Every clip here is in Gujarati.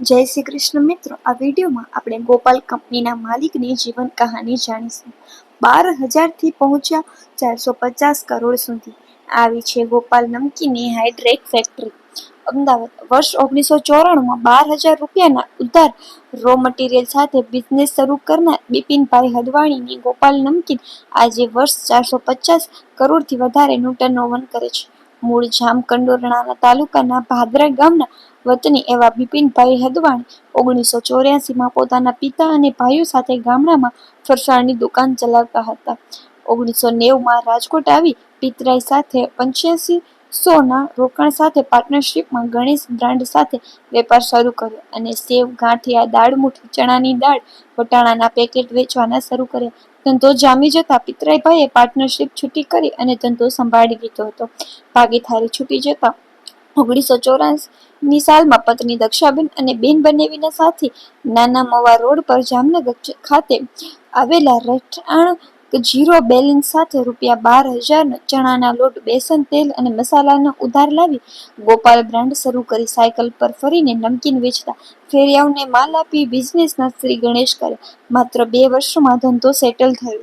જય શ્રી કૃષ્ણ મિત્રો, આ વિડીયોમાં આપણે ગોપાલ કંપનીના માલિકની જીવન કહાની જાણીશું. બાર હજારથી પહોંચ્યા ચારસો પચાસ કરોડ સુધી. આવી છે ગોપાલ નમકીની હાઇડ્રેટ ફેક્ટરી. અમદાવાદ, વર્ષ ઓગણીસો ચોરાણુંમાં બાર હજાર રૂપિયાના ઉધાર રો મટીરિયલ સાથે બિઝનેસ શરૂ કરનાર બિપિનભાઈ હદવાણીની ગોપાલ નમકીન આજે વર્ષ ચારસો પચાસ કરોડથી વધારેનું ટર્નઓવર કરે છે. મૂળ જામકંડોરણાના તાલુકાના ભાદરા ગામના વતની એવા બિપિનભાઈ હદવાણી ઓગણીસો ચોર્યાસીમાં પોતાના પિતા અને ભાઈઓ સાથે ગામડામાં ફરસાણની દુકાન ચલાવતા હતા. ઓગણીસો નેવુંમાં રાજકોટ આવી પિતરાઈ સાથે પંચ્યાસી સોના રોકાણ સાથે પાર્ટનરશિપમાં ગણેશ બ્રાન્ડ સાથે વેપાર શરૂ કર્યો અને સેવ, ગાંઠિયા, દાળ મુઠી ચણાની દાળ, વટાણાના પેકેટ વેચવાના શરૂ કર્યા. ધંધો જામી જતા પિતરાઈભાઈએ પાર્ટનરશિપ છૂટી કરી અને ધંધો સંભાળી લીધો હતો. ભાગીદારી છૂટી જતા ઓગણીસો ચોરાસીની સાલમાં પત્ની દક્ષાબેન અને બેન બનેવીના સાથે નાના મવા રોડ પર જામનગર ખાતે આવેલા રહેઠાણ જીરો બેલેન્સ સાથે રૂપિયા બાર હજારનો ચણાના લોટ, બેસન, તેલ અને મસાલાનો ઉધાર લાવી ગોપાલ બ્રાન્ડ શરૂ કરી સાયકલ પર ફરીને નમકીન વેચતા ફેરિયાઓને માલ આપી બિઝનેસના શ્રી ગણેશ કર્યા માત્ર બે વર્ષમાં ધંધો સેટલ થયો.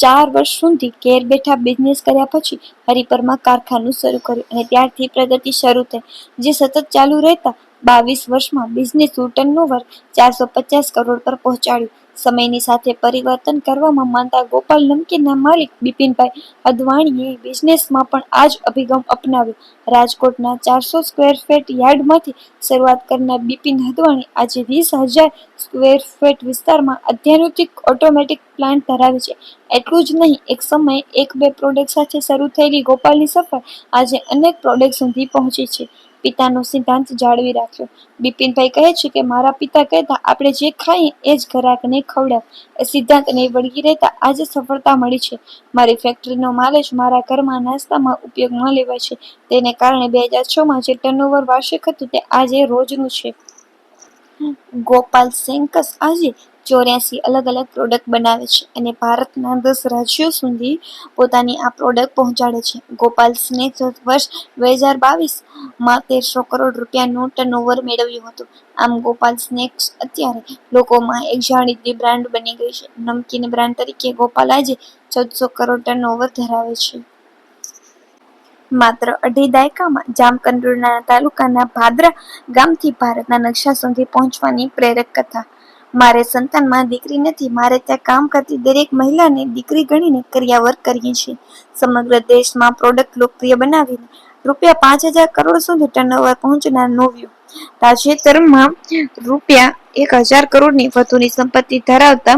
ચાર વર્ષ સુધી ઘેર બેઠા બિઝનેસ કર્યા પછી હરિપરમાં કારખાનું શરૂ કર્યું અને ત્યારથી પ્રગતિ શરૂ થઈ. જે સતત ચાલુ રહેતા બાવીસ વર્ષમાં બિઝનેસનું ટર્નઓવર ચારસો પચાસ કરોડ પર પહોંચાડ્યું. સમયની સાથે પરિવર્તન કરવામાં માનતા ગોપાલ નમકીનના માલિક બિપિનભાઈ અદવાણીએ બિઝનેસમાં પણ આ જ અભિગમ અપનાવ્યો. રાજકોટના ચારસો સ્ક્વેર ફીટ યાર્ડમાંથી શરૂઆત કરનાર બિપિન અદવાણી આજે વીસ હજાર સ્ક્વેર ફીટ વિસ્તારમાં અત્યાધુનિક ઓટોમેટિક પ્લાન્ટ ધરાવે છે. એટલું જ નહીં, એક સમયે એક બે પ્રોડક્ટ સાથે શરૂ થયેલી ગોપાલની સફર આજે અનેક પ્રોડક્ટ સુધી પહોંચી છે. પિતાનો સિદ્ધાંત જાળવી રાખ્યો. બિપિનભાઈ કહે છે કે મારા પિતા કહેતા, આપણે જે ખાઈએ એ જ ગ્રાહકને ખવડાવ. એ સિદ્ધાંતને વળગી રહેતા આજે સફળતા મળી છે. મારી ફેક્ટરીનો માલ જ મારા ઘરમાં નાસ્તામાં ઉપયોગમાં લેવાય છે. તેને કારણે બે હજાર છમાં જે ટર્નઓવર વાર્ષિક હતું તે આજે રોજનું છે. ગોપાલ સેંકસ આજે ચોર્યાસી અલગ અલગ પ્રોડક્ટ બનાવે છે અને ભારતના દસ રાજ્યો સુધી પોતાની આ પ્રોડક્ટ પહોંચાડે છે. ગોપાલ સ્નેક્સ વર્ષ બે હજાર બાવીસમાં તેરસો કરોડ રૂપિયાનું ટર્નઓવર મેળવ્યું હતું. આમ ગોપાલ સ્નેક્સ અત્યારે લોકોમાં એક જાણીતી બ્રાન્ડ બની ગઈ છે. નમકીન બ્રાન્ડ તરીકે ગોપાલ આજે ચૌદસો કરોડ ટર્નઓવર ધરાવે છે. માત્ર અઢી દાયકામાં જામકંડોરણા તાલુકાના ભાદરા ગામથી ભારતના નકશા સુધી પહોંચવાની પ્રેરક કથા. મારે સંતાનમાં દીકરી નથી, મારે ત્યાં કામ કરતી દરેક મહિલાને દીકરી ગણીને કરિયાવર કરીએ છીએ. સમગ્ર દેશમાં પ્રોડક્ટ લોકપ્રિય બનાવીને રૂપિયા પાંચ હજાર કરોડ સુધી ટર્નઓવર પહોંચનાર નોવ્યો તાજેતરમાં રૂપિયા એક હજાર કરોડની વધુની સંપત્તિ ધરાવતા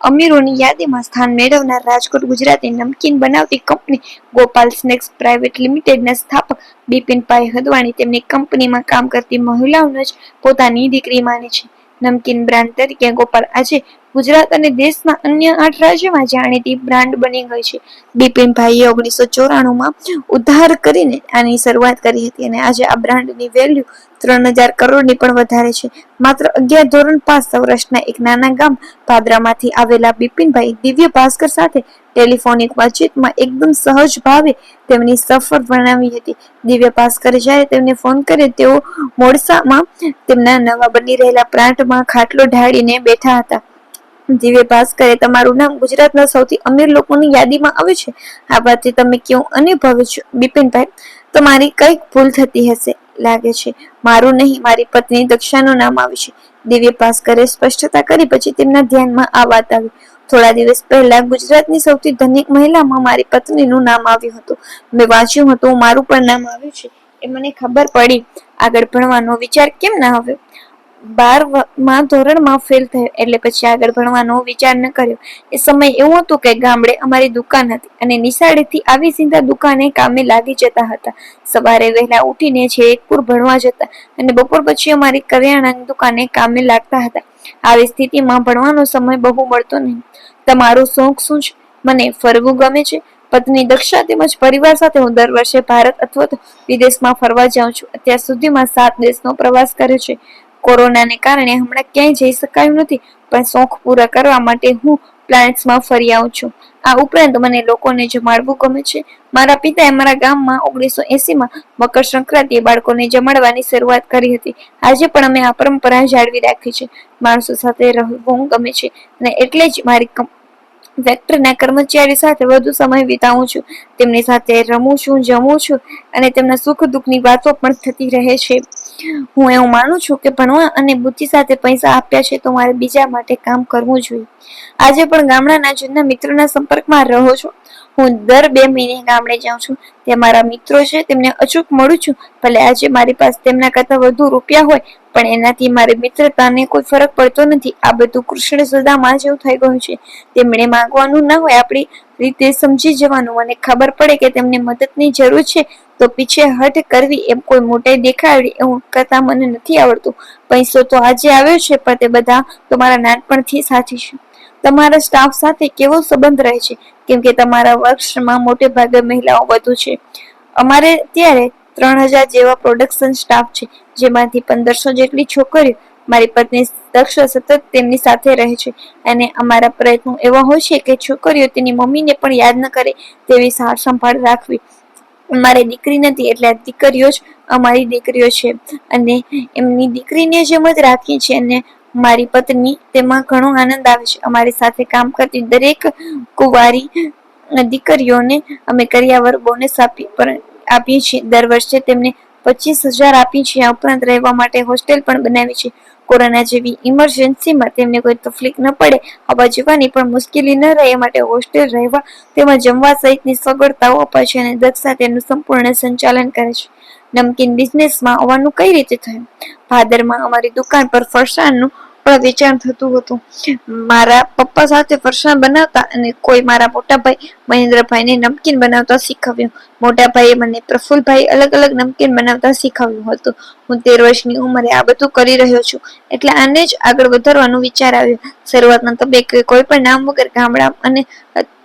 અમીરોની યાદીમાં સ્થાન મેળવનાર રાજકોટ ગુજરાતી નમકીન બનાવતી કંપની ગોપાલ સ્નેક્સ પ્રાઇવેટ લિમિટેડના સ્થાપક બિપિનભાઈ હદવાણી તેમની કંપનીમાં કામ કરતી મહિલાઓને જ પોતાની દીકરી માને છે. નમકીન બ્રાન્ડ તરીકે ગોપાલ આજે ગુજરાત અને દેશના અન્ય આઠ રાજ્યોમાં જાણીતી બ્રાન્ડ બની ગઈ છે. બિપિનભાઈએ ઓગણીસો ચોરાણુંમાં ઉદ્ધાર કરીને આની શરૂઆત કરી હતી અને આજે આ બ્રાન્ડની વેલ્યુ ત્રણ હજાર કરોડની પણ વધારે છે. માત્ર અગિયાર ધોરણ પાસ સૌરાષ્ટ્રના એક નાના ગામ પાદરામાંથી આવેલા બિપિનભાઈ દિવ્ય ભાસ્કર સાથે ટેલિફોનિક વાતચીતમાં એકદમ સહજ ભાવે તેમની સફર વર્ણવી હતી. દિવ્ય ભાસ્કર જ્યારે તેમને ફોન કરે તેઓ મોડસામાં તેમના નવા બની રહેલા પ્લાન્ટમાં ખાટલો ઢાળીને બેઠા હતા. દિવ્ય ભાસ્કરે તમારું નામ ગુજરાતના સૌથી અમીર લોકોની યાદીમાં આવ્યું છે? આ વાતથી તમે કેવું અનુભવે છો? બિપિનભાઈ, તમારી કંઈક ભૂલ થતી હશે, લાગે છે. મારું નહીં, મારી પત્ની દક્ષાનું નામ આવ્યું છે. દિવ્ય ભાસ્કરે સ્પષ્ટતા કરી, પછી તેમના ધ્યાનમાં આ વાત આવી. થોડા દિવસ પહેલા ગુજરાતની સૌથી ધનિક મહિલામાં મારી પત્નીનું નામ આવ્યું હતું. મેં વાંચ્યું હતું, મારું પણ નામ આવ્યું છે. એ મને ખબર પડી. આગળ ભણવાનો વિચાર કેમ ના આવ્યો? બારમાં ધોરણમાં ફેલ થયો, એટલે પછી આગળ ભણવાનો વિચાર ન કર્યો. એ સમય એવું હતું કે ગામડે અમારી દુકાન હતી અને નિશાળેથી આવી સીધા દુકાને કામે લાગી જતા હતા. સવારે વહેલા ઉઠીને છેકપુર ભણવા જતા અને બપોર પછી અમારી કરિયાણાની દુકાને કામે લાગતા હતા. આવી સ્થિતિમાં ભણવાનો સમય બહુ મળતો નહીં. તમારું શોખ શું છે? મને ફરવું ગમે છે? પત્ની દક્ષા તેમજ પરિવાર સાથે હું દર વર્ષે ભારત અથવા તો વિદેશમાં ફરવા જાઉં છું. અત્યાર સુધીમાં સાત દેશનો પ્રવાસ કર્યો છે. કોરોનાને કારણે હમણાં ક્યાંય જઈ શકાયું નથી, પણ શોખ પૂરા કરવા માટે હું પ્લાન્ટ્સમાં ફરી આવું છું. આ ઉપરાંત મને લોકોને જમાડવું ગમે છે, મારા પિતાએ મારા ગામમાં ઓગણીસો એસીમાં મકર સંક્રાંતિએ બાળકોને જમાડવાની શરૂઆત કરી હતી. આજે પણ અમે આ પરંપરા જાળવી રાખી છે. માણસો સાથે રહેવું ગમે છે અને એટલે જ મારી ફેક્ટરીના કર્મચારી સાથે વધુ સમય વિતાવું છું. તેમની સાથે રમું છું, જમું છું અને તેમના સુખ દુઃખની વાતો પણ થતી રહે છે. હું એવું માનું છું કે ભણવા અને બુદ્ધિ સાથે પૈસા આપ્યા છે તો મારે બીજા માટે કામ કરવું જોઈએ. આજે પણ ગામડાના જૂના મિત્રોના સંપર્કમાં રહો છો. હું દર બે મહિને ગામડે જાઉં છું. ત્યાં મારા મિત્રો છે, તેમને અચૂક મળું છું. ભલે આજે મારી પાસે તેમના કરતાં વધુ રૂપિયા હોય પણ એનાથી મારી મિત્રતાને કોઈ ફરક પડતો નથી. આ બધું કૃષ્ણ સદામાં જેવું થઈ ગયું છે. તેમણે માંગવાનું ન હોય આપણી રીતે સમજી જવાનું. મને ખબર પડે કે તેમને મદદની જરૂર છે, તો પીછે હટ કરવી એમ કોઈ મોટાઈ દેખાડવી એવું કરતા મને નથી આવડતું. પૈસો તો આજે આવ્યો છે, પણ તે બધા તમારા નાનપણથી સાથી છે. તમારા સ્ટાફ સાથે કેવો સંબંધ રહે છે? કેમ કે તમારા વર્કમાં મોટે ભાગે મહિલાઓ વધુ છે. અમારે ત્યારે ત્રણ હજાર જેવા પ્રોડક્શન સ્ટાફ છે, જેમાંથી પંદરસો જેટલી છોકરીઓ મારી પત્ની દક્ષ સતત તેમની સાથે રહે છે. અને અમારા પ્રયત્નો એવા હોય છે કે છોકરીઓ તેની મમ્મીને પણ યાદ ન કરે તેવી સાર સંભાળ રાખવી. અમારે દીકરી નથી, એટલે દીકરીઓ જ અમારી દીકરીઓ છે. અને એમની દીકરીને જેમ જ રાખી છે અને મારી પત્ની તેમાં ઘણો આનંદ આવે છે. અમારી સાથે કામ કરતી દરેક કુંવારી દીકરીઓને અમે કર્યાવર બોનસ આપી આપીએ છીએ. દર વર્ષે તેમને પચીસ હજાર આપી છે આ ઉપરાંત રહેવા માટે હોસ્ટેલ પણ બનાવી છે. કોરોના જેવી ઇમરજન્સીમાં તેમને કોઈ તકલીફ ન પડે આવવા જવાની પણ મુશ્કેલી ન રહે. માટે હોસ્ટેલ રહેવા તેમાં જમવા સહિતની સગવડતાઓ અપાય છે અને દક્ષા તેનું સંપૂર્ણ સંચાલન કરે છે. નમકીન બિઝનેસમાં આવવાનું કઈ રીતે થયું? ભાદરમાં અમારી દુકાન પર ફરસાણનું પણ વેચાણ થતું હતું. મારા પપ્પા સાથે ફરસાણ બનાવતા અને કોઈ મારા મોટાભાઈ મહેન્દ્રભાઈને નમકીન બનાવતા શીખવ્યું. મોટાભાઈએ મને પ્રફુલભાઈ અલગ અલગ નમકીન બનાવતા શીખવ્યું હતું. હું તેર વર્ષની ઉંમરે આ બધું કરી રહ્યો છું. એટલે આને જ આગળ વધારવાનો વિચાર આવ્યો. શરૂઆતના તબક્કે કોઈ પણ નામ વગર ગામડા અને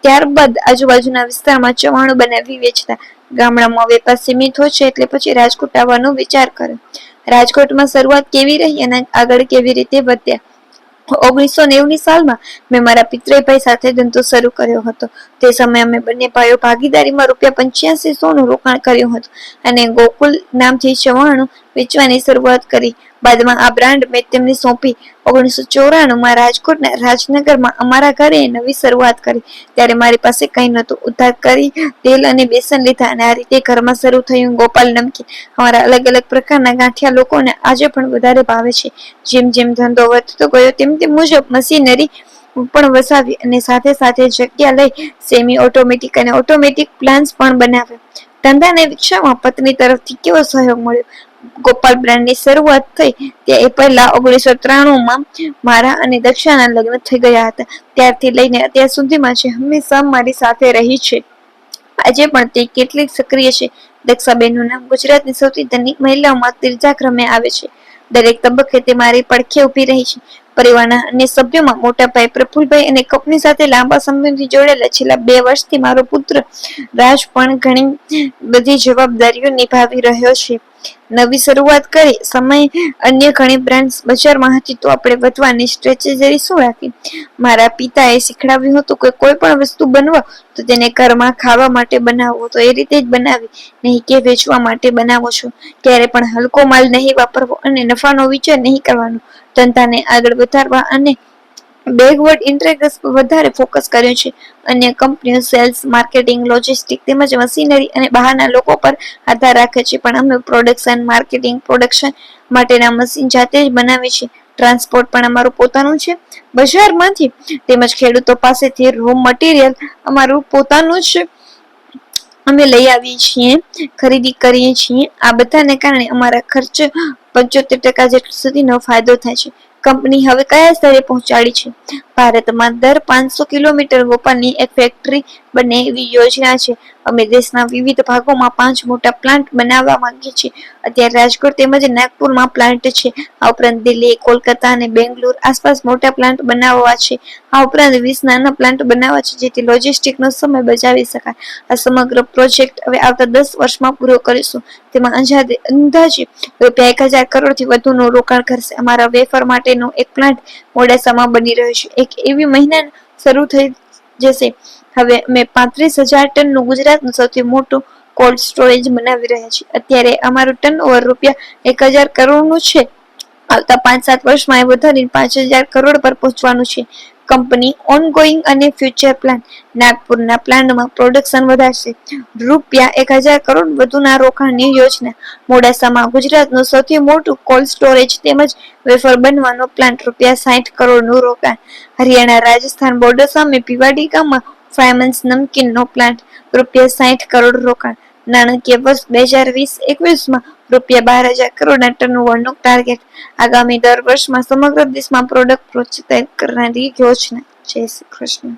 ત્યારબાદ આજુબાજુના વિસ્તારમાં ચવાણું બનાવી વેચતા. ગામડામાં વેપાર સીમિત હોય છે એટલે પછી રાજકોટ આવવાનો વિચાર કર્યો. રાજકોટમાં શરૂઆત કેવી રહી અને આગળ કેવી રીતે વધ્યા? ઓગણીસો નેવું ની સાલમાં મેં મારા પિતરાઈભાઈ સાથે ધંધો શરૂ કર્યો હતો. તે સમયે અમે બંને ભાઈઓ ભાગીદારીમાં રૂપિયા પંચ્યાસી સોનું રોકાણ કર્યું હતું અને ગોકુલ નામથી ચવાણું વેચવાની શરૂઆત કરી. બાદમાં આ બ્રાન્ડ મેં તેમને સોંપી. ઓગણીસો ચોરાણુંમાં રાજકોટના રાજનગરમાં અમારા ઘરે નવી શરૂઆત કરી. ત્યારે મારી પાસે કંઈ નહોતું. ઉધાર કરી, તેલ અને બેસન લીધા અને આ રીતે ઘરમાં શરૂ થયું ગોપાલ નમકીન. અમારા અલગ અલગ પ્રકારના ગાંઠિયા લોકોને આજે પણ વધારે ભાવે છે. જેમ જેમ ધંધો વધતો ગયો, તેમ તેમ મુજબ મશીનરી પણ વસાવી અને સાથે સાથે જગ્યા લઈ સેમી ઓટોમેટિક અને ઓટોમેટિક પ્લાન્સ પણ બનાવ્યા. ધંધાને વિકસાવવા પત્ની તરફથી કેવો સહયોગ મળ્યો? ગોપાલ બ્રાન્ડની શરૂઆત થઈ તે એ પહેલા ઓગણીસો ત્રાણું માં મારા અને દક્ષાના લગ્ન થઈ ગયા હતા. ત્યારથી લઈને અત્યાર સુધીમાં છે. હંમેશા મારી સાથે રહી છે. આજે પણ તે કેટલીક સક્રિય છે. દક્ષાબેનનું નામ ગુજરાતની સૌથી ધનિક મહિલાઓમાં ત્રીજા ક્રમે આવે છે. દરેક તબક્કે તે મારી પડખે ઊભી રહી છે. પરિવારના અન્ય સભ્યોમાં મોટા ભાઈ પ્રફુલભાઈ અને કંપની સાથે લાંબા સમયથી જોડેલા છેલ્લા બે વર્ષથી મારો પુત્ર રાજ પણ ઘણી બધી જવાબદારીઓ નિભાવી રહ્યો છે. નવી શરૂઆત કરી, સમય અન્ય ઘણી બ્રાન્ડ્સ બજારમાં હતી તો આપણે વધવાની સ્ટ્રેટેજી શું રાખી? મારા પિતાએ શીખડાવ્યું હતું કે કોઈ પણ વસ્તુ બનવા તો તેને ઘરમાં ખાવા માટે બનાવવો તો એ રીતે જ બનાવી, નહીં કે વેચવા માટે બનાવો છો. ક્યારે પણ હલકો માલ નહીં વાપરવો અને નફાનો વિચાર નહીં કરવાનો. ધંધાને આગળ વધારવા અને બેકવર્ડ ઇન્ટરેક્ટ વધારે ફોકસ કર્યો છે. અન્ય કંપનીઓ સેલ્સ માર્કેટિંગ લોજિસ્ટિક તેમજ મશીનરી અને બહારના લોકો પર આધાર રાખે છે. પણ અમે પ્રોડક્શન માર્કેટિંગ પ્રોડક્શન માટેના મશીન જાતે જ બનાવીએ છીએ. ટ્રાન્સપોર્ટ પણ અમારું પોતાનું છે. બજારમાંથી તેમજ ખેડૂતો પાસેથી રો મટીરિયલ અમારું પોતાનું જ અમે લઈ આવીએ છીએ, ખરીદી કરીએ છીએ. આ બધાને કારણે અમારા ખર્ચ પંચોતેર ટકા જેટલો સુધીનો ફાયદો થાય છે. કંપની હવે કયા સ્તરે પહોંચાડી છે? ભારતમાં દર પાંચસો કિલોમીટર ગોપાલની એક ફેક્ટરી બને એવી યોજના છે. અમે દેશના વિવિધ ભાગોમાં પાંચ મોટા પ્લાન્ટ બનાવવા માંગીએ છીએ. અત્યારે રાજકોટ તેમજ નાગપુરમાં પ્લાન્ટ છે. આ ઉપરાંત દિલ્હી, કોલકાતા અને બેંગ્લોર આસપાસ મોટા પ્લાન્ટ બનાવવા છે. આ ઉપરાંત વીસ નાના પ્લાન્ટ બનાવવા છે, જેથી લોજિસ્ટિકનો સમય બચાવી શકાય. આ સમગ્ર પ્રોજેક્ટ હવે આવતા દસ વર્ષમાં પૂરો કરીશું. તેમાં અંદાજે રૂપિયા એક હજાર કરોડથી વધુનું રોકાણ કરશે. અમારા વેફર માટેનો એક પ્લાન્ટ મોડાસામાં બની રહ્યો છે. એક એવી મહિના શરૂ થઈ જશે. હવે અમે પાંત્રીસ હજાર ટનનું ગુજરાતનું સૌથી મોટું કોલ્ડ સ્ટોરેજ બનાવી રહ્યા છીએ. અત્યારે અમારું ટર્ન ઓવર રૂપિયા એક હજાર કરોડનું છે. આવતા પાંચ સાત વર્ષમાં એ વધારીને પાંચ હજાર કરોડ પર પહોંચવાનું છે. કંપની ઓનગોઈંગ અને ફ્યુચર પ્લાન નાગપુરના પ્લાન્ટમાં પ્રોડક્શન વધારશે. રૂપિયા એક હજાર કરોડ વધુના રોકાણની યોજના. મોડાસામાં ગુજરાતનું સૌથી મોટું કોલ્ડ સ્ટોરેજ તેમજ વેફર બનવાનો પ્લાન્ટ રૂપિયા સાઠ કરોડનું રોકાણ. હરિયાણા રાજસ્થાન બોર્ડર સામે પીવાડી ગામમાં ફાયમન્સ નમકીનનો પ્લાન્ટ રૂપિયા સાઠ કરોડ રોકાણ. નાણાકીય વર્ષ બે હજાર વીસ એકવીસમાં રૂપિયા બાર હજાર કરોડ ટનનું વળનું ટાર્ગેટ આગામી દર વર્ષમાં સમગ્ર દેશમાં પ્રોડક્ટ પ્રોત્સાહિત કરનારી યોજના. જય શ્રી કૃષ્ણ.